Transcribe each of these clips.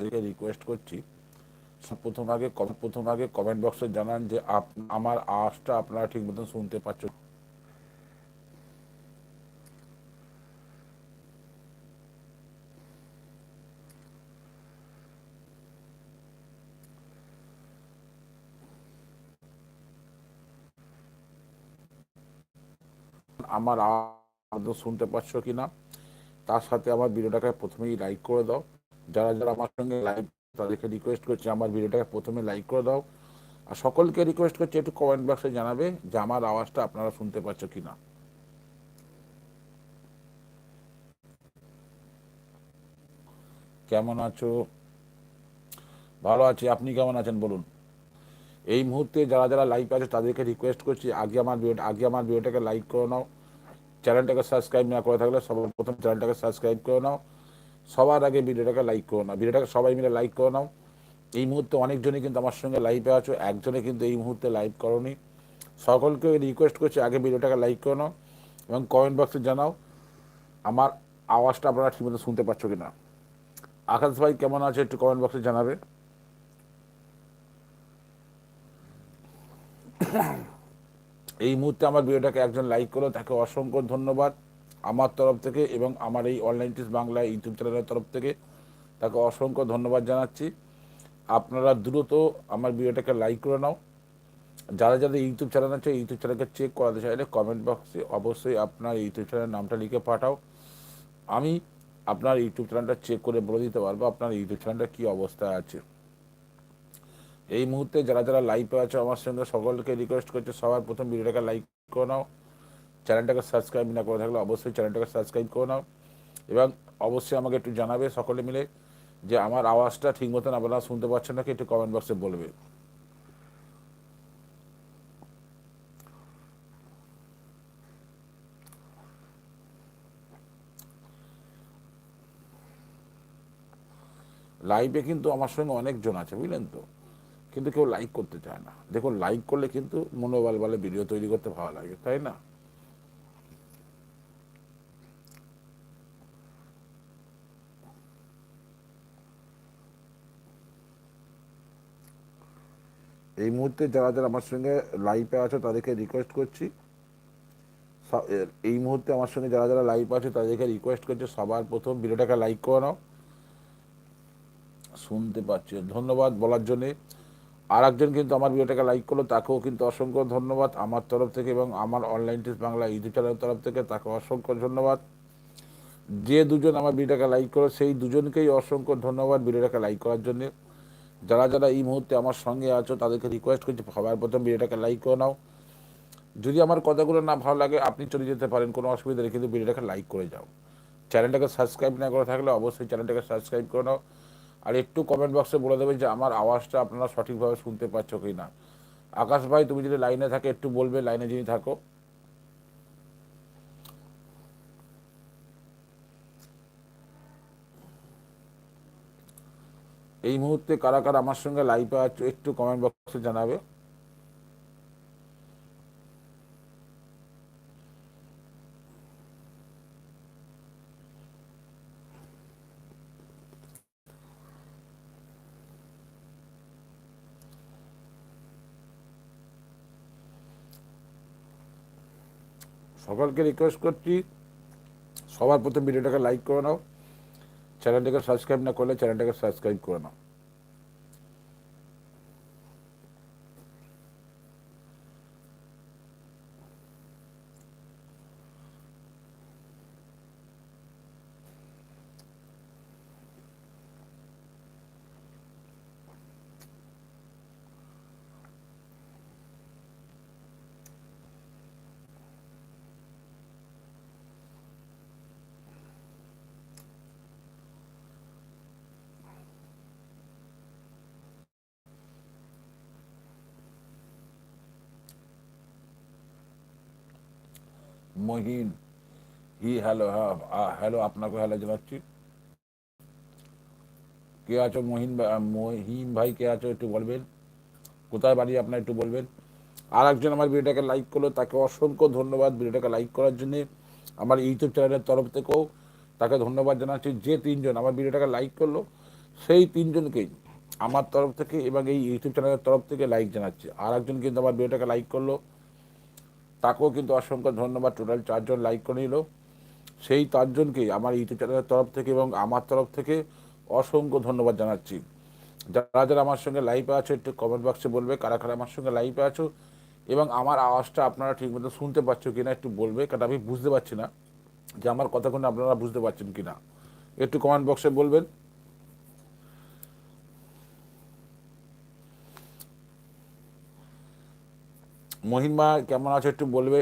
তাদেরকে রিকোয়েস্ট করছি প্রথম আগে প্রথম আগে কমেন্ট বক্সে জানান যে আমার আওয়াজটা আপনারা ঠিক মতন শুনতে পাচ্ছেন আমার আওয়াজ শুনতে পাচ্ছ কিনা, তার সাথে আমার ভিডিওটাকে প্রথমেই লাইক করে দাও। যারা যারা আমার সঙ্গে লাইভ তাদেরকে রিকোয়েস্ট করছি, আমার ভিডিওটাকে প্রথমে লাইক করে দাও। আর সকলকে রিকোয়েস্ট করছি, একটু কমেন্ট বক্সে জানাবে যে আমার আওয়াজটা আপনারা শুনতে পাচ্ছ কিনা। কেমন আছো? ভালো আছি, আপনি কেমন আছেন বলুন? এই মুহূর্তে যারা যারা লাইভ আছে, তাদেরকে রিকোয়েস্ট করছি, আগে আমার ভিডিও আগে আমার ভিডিওটাকে লাইক করে নাও। চ্যানেলটাকে সাবস্ক্রাইব না করে থাকলে সবার প্রথম চ্যানেলটাকে সাবস্ক্রাইব করে নাও। সবার আগে ভিডিওটাকে লাইক করে নাও ভিডিওটাকে সবাই মিলে লাইক করে নাও। এই মুহূর্তে অনেকজনই কিন্তু আমার সঙ্গে লাইভে আছো, একজনে কিন্তু এই মুহূর্তে লাইভ করনি। সকলকে রিকোয়েস্ট করছি, আগে ভিডিওটাকে লাইক করে নাও এবং কমেন্ট বক্সে জানাও, আমার আওয়াজটা আপনারা ঠিকমতো শুনতে পাচ্ছ কি না আকাশ ভাই, কেমন আছে? একটু কমেন্ট বক্সে জানাবে। এই মুহূর্তে আমার ভিডিওটাকে একজন লাইক করল তাকে অসংখ্য ধন্যবাদ। আমার তরফ থেকে এবং আমার এই অনলাইন টিস বাংলা ইউটিউব চ্যানেলের তরফ থেকে তাকে অসংখ্য ধন্যবাদ জানাচ্ছি। আপনারা দ্রুত আমার ভিডিওটাকে লাইক করে নাও। যারা যারা ইউটিউব চ্যানেল আছে ইউটিউব চ্যানেলকে চেক করাতে চাইলে কমেন্ট বক্সে অবশ্যই আপনার ইউটিউব চ্যানেলের নামটা লিখে পাঠাও। আমি আপনার ইউটিউব চ্যানেলটা চেক করে বলে দিতে পারব আপনার ইউটিউব চ্যানেলটা কী অবস্থায় আছে। এই মুহূর্তে যারা যারা লাইভে আছে, আমার সঙ্গে সকলকে রিকোয়েস্ট করছে, সবার প্রথম ভিডিওটাকে লাইক করে নাও। চ্যানেলটাকে সাবস্ক্রাইব না করে থাকলে অবশ্যই চ্যানেলটাকে সাবস্ক্রাইব করে নাও। এবং অবশ্যই আমাকে একটু জানাবে সকলে মিলে যে আমার আওয়াজটা ঠিক মতন আপনারা শুনতে পাচ্ছেন নাকি একটু কমেন্ট বক্সে বলবে। লাইভে কিন্তু আমার সঙ্গে অনেকজন আছে, বুঝলেন তো? কিন্তু কেউ লাইক করতে চায় না। দেখুন লাইক করলে কিন্তু মনোবল বলে ভিডিও তৈরি করতে ভালো লাগে, তাই না? এই মুহূর্তে যারা যারা আমার সঙ্গে লাইভে আছে তাদেরকে রিকোয়েস্ট করছি। এই মুহূর্তে আমার সঙ্গে যারা যারা লাইভ আছে তাদেরকে রিকোয়েস্ট করছি, সবার প্রথম ভিডিওটাকে লাইক করে নাও। শুনতে পাচ্ছি। ধন্যবাদ বলার জন্যে। আর একজন কিন্তু আমার ভিডিওটাকে লাইক করল, তাকেও কিন্তু অসংখ্য ধন্যবাদ আমার তরফ থেকে এবং আমার অনলাইন টিস বাংলা ইউটিউব চ্যানেলের তরফ থেকে তাকে অসংখ্য ধন্যবাদ। যে দুজন আমার ভিডিওটাকে লাইক করো সেই দুজনকেই অসংখ্য ধন্যবাদ ভিডিওটাকে লাইক করার জন্য। যারা যারা এই মুহূর্তে আমার সঙ্গে আছো, তাদেরকে রিকোয়েস্ট করছি, সবার প্রথম ভিডিওটাকে লাইক করে নাও। যদি আমার কথাগুলো না ভালো লাগে, আপনি চলে যেতে পারেন, কোনো অসুবিধা নেই, কিন্তু ভিডিওটাকে লাইক করে যাও। চ্যানেলটাকে সাবস্ক্রাইব না করে থাকলে অবশ্যই চ্যানেলটাকে সাবস্ক্রাইব করে নাও। আর একটু কমেন্ট বক্সে বলে দেবে যে, আমার আওয়াজটা আপনারা সঠিকভাবে শুনতে পাচ্ছ কি না আকাশ ভাই, তুমি যদি লাইনে থাকে, একটু বলবে লাইনে যদি থাকো। এই মুহূর্তে কারা কারা আমার সঙ্গে লাইভে আছো, একটু কমেন্ট বক্সে জানাবে। সকলকে রিকোয়েস্ট করছি, সবার প্রথম ভিডিওটাকে লাইক করে নাও। চ্যানেলটাকে সাবস্ক্রাইব না করলে চ্যানেলটাকে সাবস্ক্রাইব করে নাও মহিন। হি হ্যালো হ্যাঁ হ্যালো, আপনাকে হ্যালো জানাচ্ছি। কে আছো মহিন মহিম ভাই, কে আছো একটু বলবেন? কোথায় বাড়ি আপনার একটু বলবেন? আর একজন আমার ভিডিওটাকে লাইক করল, তাকে অসংখ্য ধন্যবাদ ভিডিওটাকে লাইক করার জন্য। আমার ইউটিউব চ্যানেলের তরফ থেকেও তাকে ধন্যবাদ জানাচ্ছি, যে তিনজন আমার ভিডিওটাকে লাইক করল, সেই তিনজনকেই আমার তরফ থেকে এবং এই ইউটিউব চ্যানেলের তরফ থেকে লাইক জানাচ্ছি। আর একজন কিন্তু আমার ভিডিওটাকে লাইক করল তাকেও কিন্তু অসংখ্য ধন্যবাদ। টোটাল চারজন লাইক করে নিল। সেই চারজনকে আমার ইউটিউব চ্যানেলের তরফ থেকে এবং আমার তরফ থেকে অসংখ্য ধন্যবাদ জানাচ্ছি। যারা যারা আমার সঙ্গে লাইভে আছো, একটু কমেন্ট বক্সে বলবে কারা কারা আমার সঙ্গে লাইভে আছো এবং আমার আওয়াজটা আপনারা ঠিকমতো শুনতে পাচ্ছ কিনা একটু বলবে, কারণ আমি বুঝতে পারছি না যে আমার কথাগুলো আপনারা বুঝতে পারছেন কিনা। একটু কমেন্ট বক্সে বলবেন। মহিমা, কেমন আছো একটু বলবে?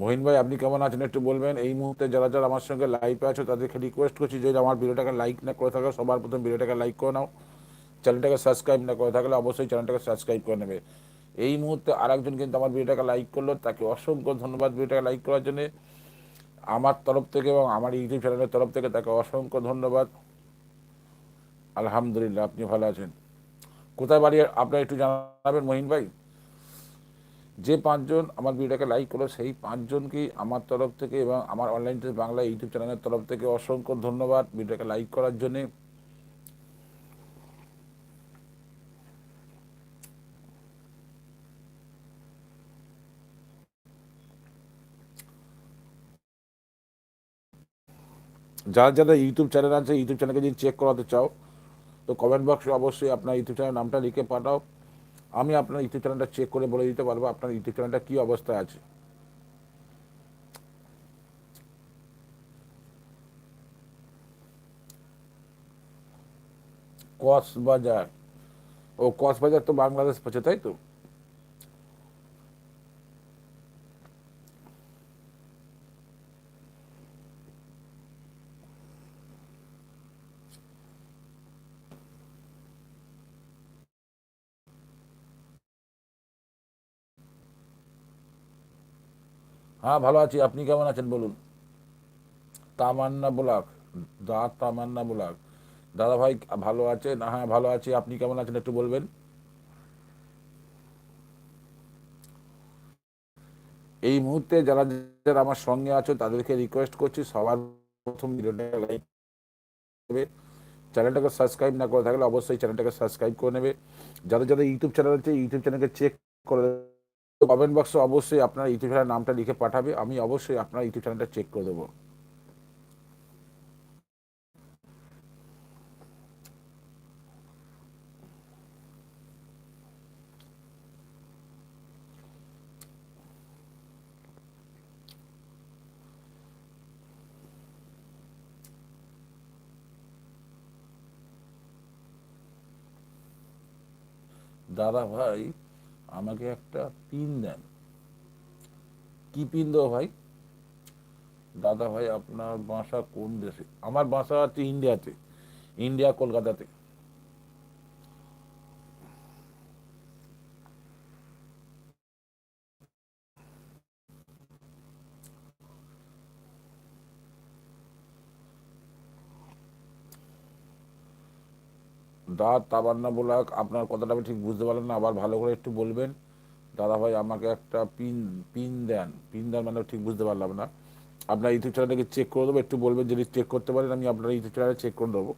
মহিন ভাই, আপনি কেমন আছেন একটু বলবেন? এই মুহূর্তে যারা যারা আমার সঙ্গে লাইভে আছো, তাদেরকে রিকোয়েস্ট করছি যে আমার ভিডিওটাকে লাইক না করে থাকলে, সবার প্রথম ভিডিওটাকে লাইক করে নাও। চ্যানেলটাকে সাবস্ক্রাইব না করে থাকলে, অবশ্যই চ্যানেলটাকে সাবস্ক্রাইব করে নেবে। এই মুহূর্তে আরেকজন কিন্তু আমার ভিডিওটাকে লাইক করল, তাকে অসংখ্য ধন্যবাদ ভিডিওটাকে লাইক করার জন্য। আমার তরফ থেকে এবং আমার ইউটিউব চ্যানেলের তরফ থেকে তাকে অসংখ্য ধন্যবাদ। আলহামদুলিল্লাহ, আপনি ভালো আছেন। কোথায় বাড়ি আপনার একটু জানাবেন, মহিন ভাই? যে পাঁচজন আমার ভিডিওটাকে লাইক করল, সেই পাঁচজনকে আমার তরফ থেকে এবং আমার অনলাইন বাংলা ইউটিউব চ্যানেলের তরফ থেকে অসংখ্য ধন্যবাদ ভিডিওটাকে লাইক করার জন্যে। যারা যারা ইউটিউব চ্যানেল আছে, ইউটিউব চ্যানেলকে যদি চেক করাতে চাও, তো কমেন্ট বক্সে অবশ্যই আপনার ইউটিউব চ্যানেল নামটা লিখে পাঠাও। আমি আপনার ইউটিউব চ্যানেলটা চেক করে বলে দিতে পারব আপনার ইউটিউব চ্যানেলটা কী অবস্থায় আছে। কক্সবাজার। ও কক্সবাজার তো বাংলাদেশ পড়ছে, তাই তো? হ্যাঁ ভালো আছি। আপনি কেমন আছেন বলুন? Tamanna blog. The Tamanna blog. দাদা ভাই, ভালো আছেন হ্যাঁ ভালো আছি। আপনি কেমন আছেন একটু বলবেন? এই মুহূর্তে যারা যারা আমার সঙ্গে আছো, তাদেরকে রিকোয়েস্ট করছি, সবার প্রথম ভিডিওটা লাইক দেবে চ্যানেলটাকে সাবস্ক্রাইব না করে থাকলে অবশ্যই চ্যানেলটাকে সাবস্ক্রাইব করে নেবে। যাদের যাদের ইউটিউব চ্যানেল আছে ইউটিউব চ্যানেলকে চেক করে কমেন্ট বক্সে অবশ্যই আপনার ইউটিউব চ্যানেল নামটা লিখে পাঠাবে। আমি অবশ্যই আপনার ইউটিউব চ্যানেলটা চেক করে দেবো। দাদা ভাই আমাকে একটা পিন দেন। কি পিন দেবো ভাই? দাদা ভাই, আপনার বাসা কোন দেশে? আমার বাসা আছে ইন্ডিয়াতে, ইন্ডিয়া, কলকাতাতে। দাঁত তাবান্না বোলাক আপনার কথাটা আমি ঠিক বুঝতে পারলাম না, আবার ভালো করে একটু বলবেন। দাদা ভাই আমাকে একটা পিন পিন দেন। পিন দেন মানে ঠিক বুঝতে পারলাম না। আপনার ইউটিউব চ্যানেলটাকে চেক করে দেবো, একটু বলবেন, যদি চেক করতে পারেন, আমি আপনার ইউটিউব চ্যানেলে চেক করে দেবো।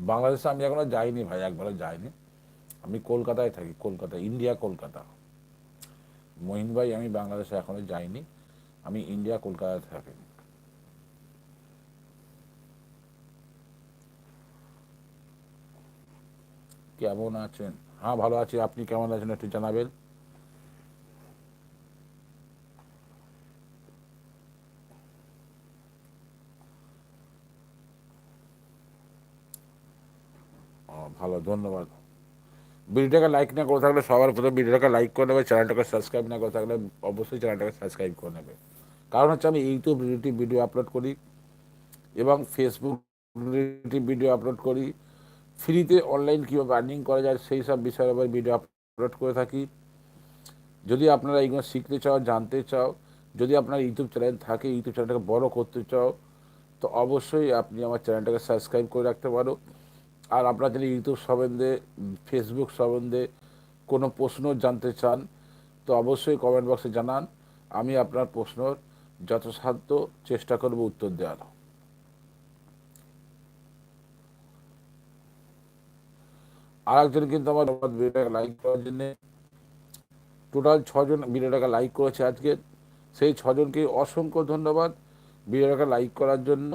বাংলাদেশে আমি এখনও যাইনি ভাই, একবারও যাইনি। আমি কলকাতায় থাকি, কলকাতা, ইন্ডিয়া, কলকাতা। মহিন ভাই, আমি বাংলাদেশে এখনও যাইনি। আমি ইন্ডিয়া, কলকাতায় থাকি। কেমন আছেন? হ্যাঁ ভালো আছি। আপনি কেমন আছেন একটু জানাবেন? ধন্যবাদ। ভিডিওটাকে লাইক না করে থাকলে সবার প্রথমে ভিডিওটাকে লাইক করে নেবে চ্যানেলটাকে সাবস্ক্রাইব না করে থাকলে অবশ্যই চ্যানেলটাকে সাবস্ক্রাইব করে নেবে। কারণ হচ্ছে আমি ইউটিউব রিলেটিভ ভিডিও আপলোড করি এবং ফেসবুক রিলেটিভ ভিডিও আপলোড করি। ফ্রিতে অনলাইন কীভাবে আর্নিং করা যায় সেই সব বিষয়ের উপর ভিডিও আপলোড করে থাকি। যদি আপনারা এইগুলো শিখতে চাও, জানতে চাও, যদি আপনার ইউটিউব চ্যানেল থাকে ইউটিউব চ্যানেলটাকে বড় করতে চাও, তো অবশ্যই আপনি আমার চ্যানেলটাকে সাবস্ক্রাইব করে রাখতে পারো। আর আপনারা যদি ইউটিউব সম্বন্ধে ফেসবুক সম্বন্ধে কোনো প্রশ্ন জানতে চান, তো অবশ্যই কমেন্ট বক্সে জানান। আমি আপনার প্রশ্নর যথাসাধ্য চেষ্টা করব উত্তর দেওয়ার। আর একজন কিন্তু আমার ভিডিওটাকে লাইক করার জন্য টোটাল ছজন ভিডিওটাকে লাইক করেছে আজকে। সেই ছজনকে অসংখ্য ধন্যবাদ ভিডিওটাকে লাইক করার জন্য।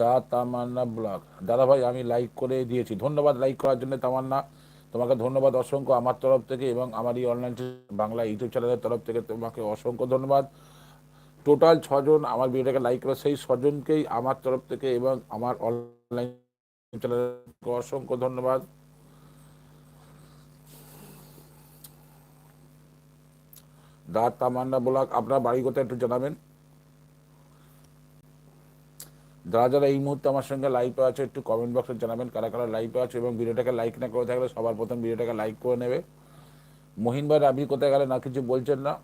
The Tamanna blog. দাদা ভাই আমি লাইক করে দিয়েছি। ধন্যবাদ লাইক করার জন্য তামান্না। তোমাকে ধন্যবাদ, অসংখ্য আমার তরফ থেকে এবং আমার এই অনলাইন বাংলা ইউটিউব চ্যানেলের তরফ থেকে তোমাকে অসংখ্য ধন্যবাদ। টোটাল ছজন আমার ভিডিওটাকে লাইক করে, সেই ছজনকেই আমার তরফ থেকে এবং আমার অনলাইন অসংখ্য ধন্যবাদ। দা তামান্না ব্লগ, আপনার বাড়ি কোথায় একটু জানাবেন। যারা যারা এই মুহূর্তে আমার সঙ্গে লাইভে আছে, একটু কমেন্ট বক্সে জানাবেন কারা কারা লাইভে আছে এবং ভিডিওটাকে লাইক না করে থাকলে সবার প্রথম ভিডিওটাকে লাইক করে নেবে। মহিন ভাই আপনি কোথায় গেলেন? না কিছু বলছেন না?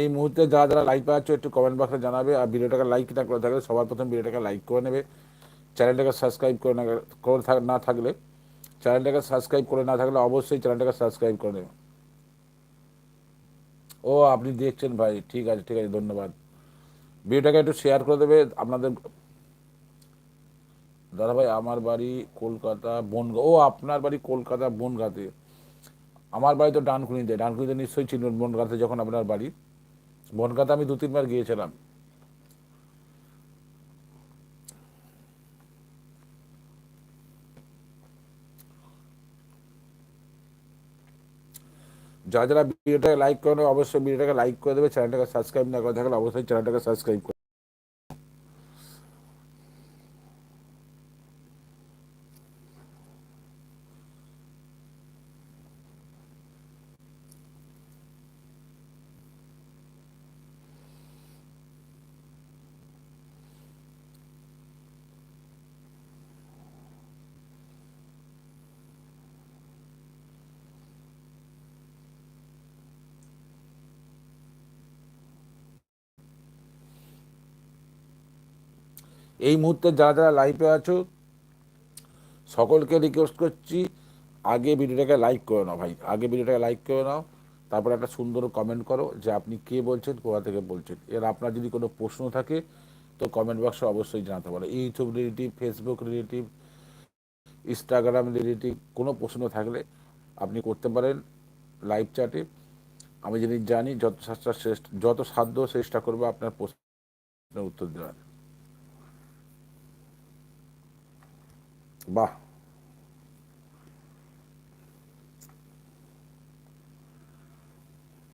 এই মুহূর্তে যারা যারা লাইভ পাচ্ছ একটু কমেন্ট বক্সে জানাবে। আর ভিডিওটাকে লাইক না করে থাকলে সবার প্রথম ভিডিওটাকে লাইক করে নেবে। চ্যানেলটাকে সাবস্ক্রাইব করে না করে না থাকলে, চ্যানেলটাকে সাবস্ক্রাইব করে না থাকলে অবশ্যই চ্যানেলটাকে সাবস্ক্রাইব করে নেবে। ও, আপনি দেখছেন ভাই, ঠিক আছে ঠিক আছে, ধন্যবাদ। ভিডিওটাকে একটু শেয়ার করে দেবে আপনাদের। দাদা ভাই, আমার বাড়ি কলকাতা বনগা ও, আপনার বাড়ি কলকাতা বনগাঁতে। আমার বাড়ি তো ডানকুনিতে ডানকুনিতে নিশ্চয়ই চিনুন বনগাঁতে যখন আপনার বাড়ি। বনগাঁতে আমি দু তিনবার গিয়েছিলাম। যারা যারা ভিডিওটাকে লাইক করে নেবে, অবশ্যই ভিডিওটাকে লাইক করে দেবে চ্যানেলটাকে সাবস্ক্রাইব না করে থাকলে অবশ্যই চ্যানেলটাকে সাবস্ক্রাইব করে এই মুহূর্তে যারা যারা লাইভে আছো, সকলকে রিকোয়েস্ট করছি, আগে ভিডিওটাকে লাইক করে নাও ভাই। আগে ভিডিওটাকে লাইক করে নাও, তারপর একটা সুন্দর কমেন্ট করো যে আপনি কে বলছেন, কোথা থেকে বলছেন। এর আপনার যদি কোনো প্রশ্ন থাকে, তো কমেন্ট বক্সে অবশ্যই জানাতে পারো। YouTube relative Facebook relative Instagram relative কোনো প্রশ্ন থাকলে আপনি করতে পারেন লাইভ চ্যাটে আমি যদি জানি, যত সাধ্য চেষ্টা যত সাধ্য চেষ্টা করব, আপনার প্রশ্নের উত্তর দেওয়ার। Bah.